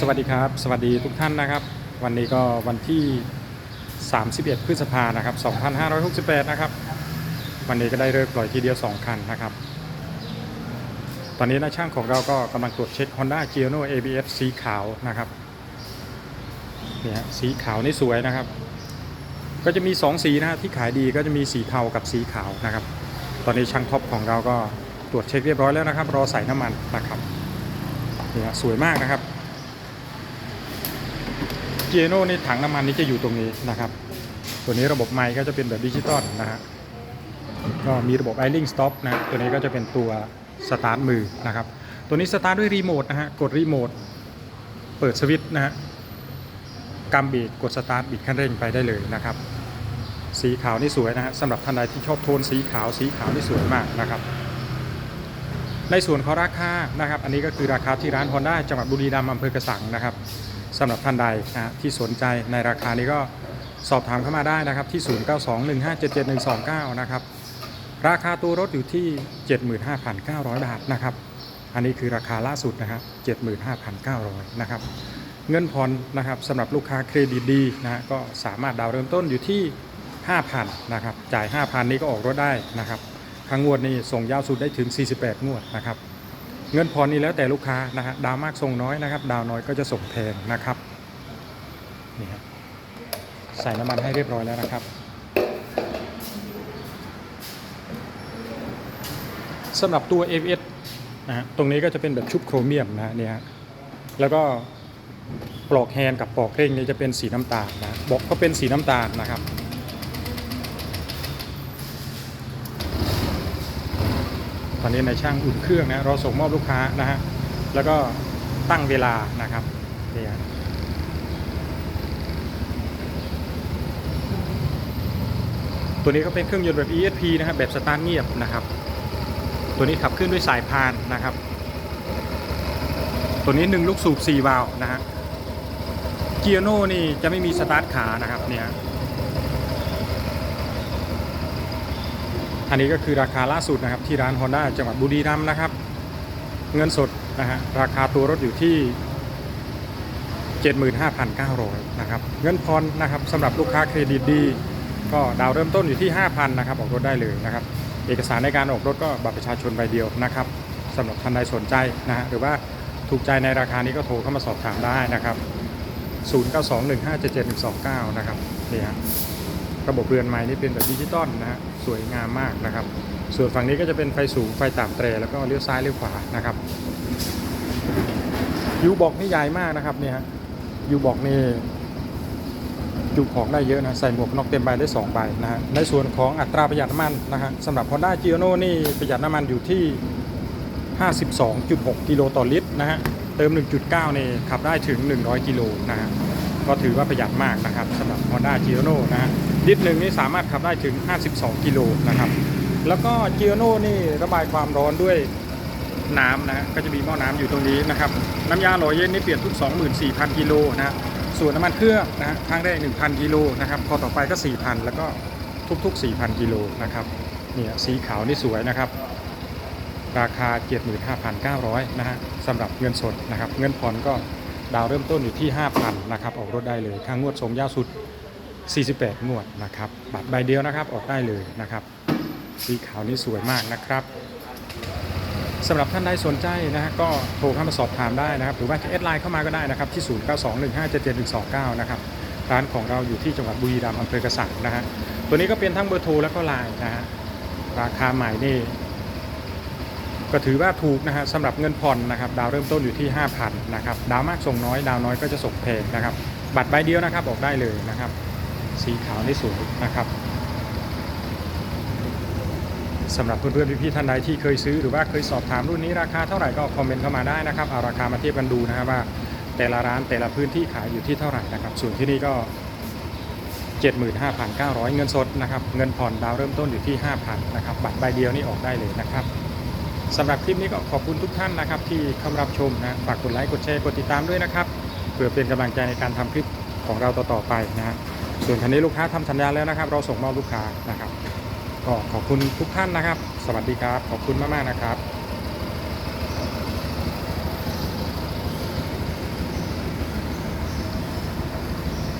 สวัสดีครับ สวัสดีทุกท่านนะครับ วันนี้ก็วันที่ 31 พฤษภานะครับ 2568 นะครับ วันนี้ก็ได้เลิกปล่อยทีเดียว 2 คันนะครับ ตอนนี้นะช่างของเราก็กำลังตรวจเช็ค Honda g i o n o ABS สีขาวนะครับเนี่ยสีขาวนี่สวยนะครับ ก็จะมี 2 สีนะฮะที่ขายดีก็จะมีสีเทากับสีขาวนะครับ ตอนนี้ช่างท็อปของเราก็ตรวจเช็คเรียบร้อยแล้วนะครับ รอใส่น้ำมันนะครับเนี่ยสวยมากนะครับ เจโน่นี่ถังน้ำมันนี่จะอยู่ตรงนี้นะครับ ตัวนี้ระบบไมค์ก็จะเป็นแบบดิจิตอลนะฮะก็มีระบบ i l i n g Stop นะตัวนี้ก็จะเป็นตัวสตาร์ทมือนะครับ ตัวนี้สตาร์ทด้วยรีโมทนะฮะกดรีโมทเปิดสวิตช์นะฮะกำเบรกกดสตาร์ทบิดคันเร่งไปได้เลยนะครับ สีขาวนี่สวยนะฮะสำหรับท่านใดที่ชอบโทนสีขาวสีขาวนี่สวยมากนะครับ ในส่วนของราคานะครับ อันนี้ก็คือราคาที่ร้าน Honda จังหวัดบุรีรัมย์อำเภอกระสังนะครับ สำหรับท่านใดนะที่สนใจในราคานี้ก็สอบถามเข้ามาได้นะครับที่ 0921577129 นะครับ ราคาตัวรถอยู่ที่ 75,900 บาทนะครับ อันนี้คือราคาล่าสุดนะครับ 75,900 นะครับ เงินผ่อนนะครับสำหรับลูกค้าเครดิตดีนะก็สามารถดาวน์เริ่มต้นอยู่ที่ 5,000 นะครับ จ่าย 5,000 นี้ก็ออกรถได้นะครับ ครั้งงวดนี้ส่งยาวสุดได้ถึง 48 งวดนะครับ เงินผ่อนนี่แล้วแต่ลูกค้านะฮะดาวมากส่งน้อยนะครับ ดาวน้อยก็จะส่งแพงนะครับนี่ครับใส่น้ำมันให้เรียบร้อยแล้วนะครับสำหรับตัว AVS นะฮะตรงนี้ก็จะเป็นแบบชุบโครเมียมนะเนี่ยแล้วก็ปลอกแฮนกับปลอกเร่งนี่จะเป็นสีน้ำตาลนะบอกก็เป็นสีน้ำตาลนะครับ อนนี้ในช่างอุ่นเครื่องนะเราส่งมอบลูกค้านะฮะแล้วก็ตั้งเวลานะครับนี่ฮะตัวนี้ก็เป็นเครื่องยนต์แบบ ESP นะครับแบบสตาร์ทเงียบนะครับ ตัวนี้ขับเคลื่อนด้วยสายพานนะครับ ตัวนี้หนึ่งลูกสูบ4วาล์วนะฮะเกียร์โน่นี่จะไม่มีสตาร์ทขานะครับเนี่ย อันนี้ก็คือราคาล่าสุดนะครับที่ร้าน Honda จังหวัดบุรีรัมย์นะครับ เงินสดนะฮะราคาตัวรถอยู่ที่ 75,900นะครับเงินผ่อนนะครับสำหรับลูกค้าเครดิตดี ก็ดาวเริ่มต้นอยู่ที่ 5,000นะครับออกรถได้เลยนะครับ เอกสารในการออกรถก็บัตรประชาชนใบเดียวนะครับสำหรับท่านใดสนใจนะฮะหรือว่าถูกใจในราคานี้ก็โทรเข้ามาสอบถามได้นะครับ 0921577129 นะครับนี่ฮะ ระบบเรือนไม้นี่เป็นแบบดิจิตอลนะฮะสวยงามมากนะครับ ส่วนฝั่งนี้ก็จะเป็นไฟสูงไฟต่ำเตรแล้วก็เลี้ยวซ้ายเลี้ยวขวานะครับยูบอกนี่ใหญ่มากนะครับเนี่ยฮะยูบอกนี่จุของได้เยอะนะใส่หมวกนอกเต็มใบได้2ใบนะฮะในส่วนของอัตราประหยัดน้ำมันนะฮะสำหรับ Honda g i o n o นี่ประหยัดน้ำมันอยู่ที่ 52.6 กิโลต่อลิตรนะฮะเติม 1.9เนี่ขับได้ถึง 100 กิโลนะฮะ ก็ถือว่าประหยัดมากนะครับสำหรับ Honda g i o n o นะฮะลิตรหนึ่งนี่สามารถขับได้ถึง 52 กิโลนะครับ แล้วก็ g i o n o นี่ระบายความร้อนด้วยน้ำนะฮะก็จะมีหม้อน้ำอยู่ตรงนี้นะครับ น้ำยาหล่อเย็นนี่เปลี่ยนทุก 24,000 กิโลนะฮะส่วนน้ำมันเครื่องนะฮะครั้งแรก1,000 กิโลนะครับพอต่อไปก็ 4,000 แล้วก็ทุกๆ 4,000 กิโลนะครับเนี่ยสีขาวนี่สวยนะครับ ราคา 75,900 นะฮะสำหรับเงินสดนะครับ เงินผ่อนก็ ดาวเริ่มต้นอยู่ที่ 5,000นะครับออกรถได้เลยค่างวดส่งยาวสุด 48 งวดนะครับบัตรใบเดียวนะครับออกได้เลยนะครับ สีขาวนี่สวยมากนะครับสำหรับท่านใดสนใจนะฮะก็โทรเข้ามาสอบถามได้นะครับ หรือว่าจะแอดไลน์เข้ามาก็ได้นะครับ ที่ 0921577129 นะครับ ร้านของเราอยู่ที่จังหวัดบุรีรัมย์อำเภอกระสังนะฮะตัวนี้ก็เป็นทั้งเบอร์โทรแล้วก็ไลน์นะฮะราคาใหม่นี่ ก็ถือว่าถูกนะฮะสำหรับเงินผ่อนนะครับดาวเริ่มต้นอยู่ที่ 5,000นะครับดาวมากส่งน้อย ดาวน้อยก็จะส่งแพงนะครับ บัตรใบเดียวนะครับออกได้เลยนะครับ สีขาวนี่สวยนะครับสำหรับเพื่อนๆพี่ๆท่านใดที่เคยซื้อหรือว่าเคยสอบถามรุ่นนี้ราคาเท่าไหร่ก็คอมเมนต์เข้ามาได้นะครับเอาราคามาเทียบกันดูนะครับว่า แต่ละร้านแต่ละพื้นที่ขายอยู่ที่เท่าไหร่นะครับ ส่วนที่นี่ก็ 75,900 เงินสดนะครับเงินผ่อนดาวเริ่มต้นอยู่ที่ 5,000นะครับบัตรใบเดียวนี่ออกได้เลยนะครับ สำหรับคลิปนี้ก็ขอบคุณทุกท่านนะครับ ที่เข้ามารับชมนะฝากกดไลค์กดแชร์กดติดตามด้วยนะครับเพื่อเป็นกำลังใจในการทำคลิปของเราต่อๆไปนะฮะส่วนคันนี้ลูกค้าทำสัญญาแล้วนะครับ เราส่งมอบลูกค้านะครับ ก็ขอบคุณทุกท่านนะครับ สวัสดีครับ ขอบคุณมากๆนะครับ